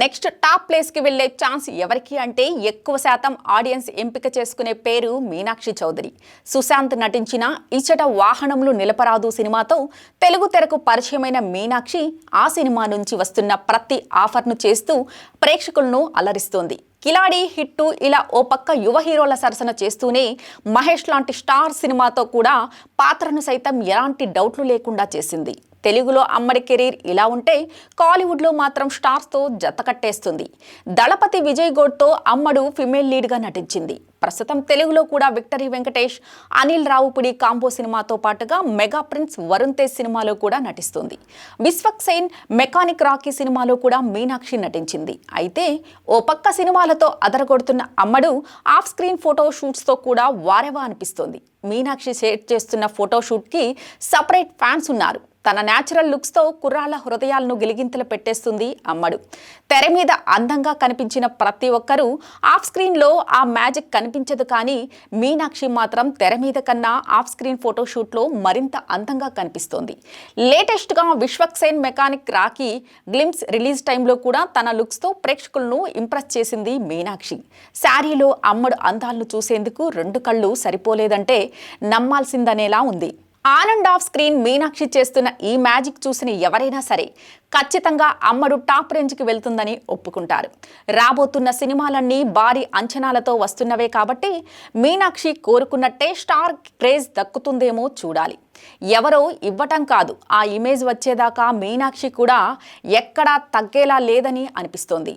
Next top ప్లేస్కి వెళ్ళే chance ఎవరికి అంటే ఎక్కువ శాతం ఆడియన్స్ ఎంపిక చేసుకునే పేరు మీనాక్షి చౌదరి. సుశాంత్ నటించిన ఇచ్చట వాహనంలో నిలపరాదు సినిమాతో తెలుగు తెరకు పరిచయమైన మీనాక్షి ఆ సినిమా నుంచి వస్తున్న ప్రతి ఆఫర్ను చేస్తూ ప్రేక్షకులను అలరిస్తోంది. కిలాడి హిట్టు ఇలా ఓ పక్క యువ హీరోల సరసన చేస్తూనే మహేష్ లాంటి స్టార్ సినిమాతో కూడా పాత్రను సైతం ఎలాంటి డౌట్లు లేకుండా చేసింది. తెలుగులో అమ్మడి కెరీర్ ఇలా ఉంటే కాలీవుడ్లో మాత్రం స్టార్స్తో జత కట్టేస్తుంది. దళపతి విజయ్ గౌడ్తో అమ్మడు ఫిమేల్ లీడ్గా నటించింది. ప్రస్తుతం తెలుగులో కూడా విక్టరీ వెంకటేష్ అనిల్ రావుపుడి కాంబో సినిమాతో పాటుగా మెగా ప్రిన్స్ వరుణ్ తేజ్ సినిమాలో కూడా నటిస్తుంది. విశ్వక్ సేన్ మెకానిక్ రాకీ సినిమాలో కూడా మీనాక్షి నటించింది. అయితే ఓ పక్క సినిమాలతో అదరగొడుతున్న అమ్మడు ఆఫ్ స్క్రీన్ ఫోటో షూట్స్తో కూడా వారెవా అనిపిస్తోంది. మీనాక్షి షేర్ చేస్తున్న ఫోటోషూట్కి సపరేట్ ఫ్యాన్స్ ఉన్నారు. తన న్యాచురల్ లుక్స్తో కుర్రాళ్ళ హృదయాలను గిలిగింతలు పెట్టేస్తుంది అమ్మడు. తెర మీద అందంగా కనిపించిన ప్రతి ఒక్కరూ ఆఫ్ స్క్రీన్లో ఆ మ్యాజిక్ కనిపించదు కానీ మీనాక్షి మాత్రం తెర మీద కన్నా ఆఫ్ స్క్రీన్ ఫోటోషూట్లో మరింత అందంగా కనిపిస్తోంది. లేటెస్ట్గా Vishwaksen mechanic Rocky glimpse release టైంలో కూడా తన లుక్స్తో ప్రేక్షకులను ఇంప్రెస్ చేసింది మీనాక్షి. శారీలో అమ్మడు అందాలను చూసేందుకు రెండు కళ్ళు సరిపోలేదంటే నమ్మాల్సిందనేలా ఉంది. On and off screen Meenakshi చేస్తున్న ఈ మ్యాజిక్ చూసిన ఎవరైనా సరే ఖచ్చితంగా అమ్మడు టాప్ రేంజ్కి వెళ్తుందని ఒప్పుకుంటారు. రాబోతున్న సినిమాలన్నీ భారీ అంచనాలతో వస్తున్నవే కాబట్టి మీనాక్షి కోరుకున్నట్టే స్టార్ క్రేజ్ దక్కుతుందేమో చూడాలి. ఎవరో ఇవ్వటం కాదు ఆ ఇమేజ్ వచ్చేదాకా మీనాక్షి కూడా ఎక్కడా తగ్గేలా లేదని అనిపిస్తోంది.